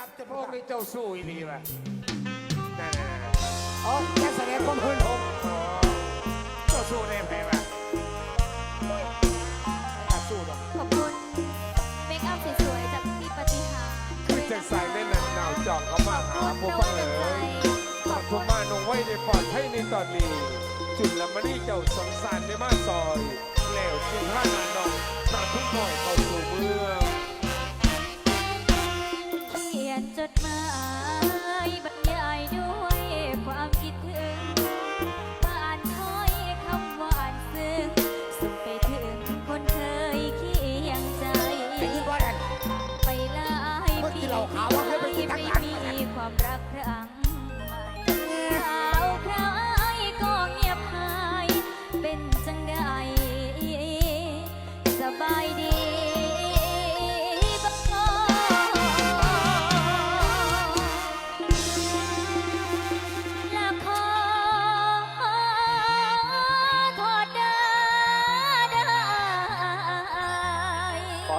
ครับจะพวกนี้เจ้าสู้อีหลีว่ะนั่นอ๋อแค่แสดงความหื่นหงๆอ๋อเจ้าสู้ได้ไหมวะอาสู้ดอกขอบคุณเมคอัพสวยๆจากพี่ปฏิหารคือจังสายในหนังหนาวจองเขามาหาผู้ฟังเอ๋ยขอบคุณมานงไว้ในปลอดให้ในตอนนี้ จุดละมณีเจ้าสงสารในมาซอยแล้วจึงห้านาดอง ขาว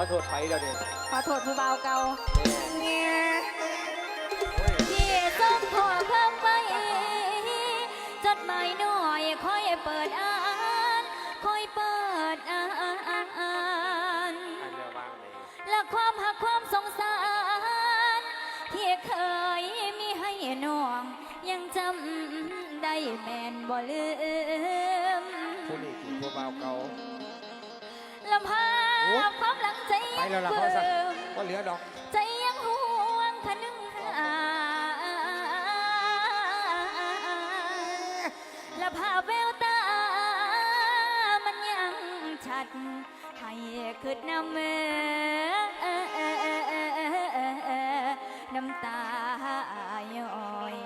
โทษไปเดี๋ยวนี้ขอโทษผู้เบาวเก่าที่ส่งข้อความไป จดหมายน้อยคอยเปิดอ่านคอยเปิดอ่านอันเดียววางเลยและความหักความสงสาร ที่เคยมีให้น้อง ยังจำได้แม่นบ่ลืม ผู้นี้คือผู้บ่าวเก่า ลำพาความหลังใจไปยังแล้วล่ะเบิ่เขาสักมก็เหลือดอกใจยังห่วงคะนึงหาและภาพแววตา มันยังชัด ให้คืดน้ำมือน้ำตาย้อย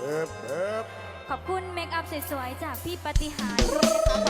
เอิบเอิบ ขอบคุณเมคอัพสวยๆจากพี่ปฏิหารด้วย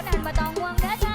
นนั้นมาต้องห่วงเด้อ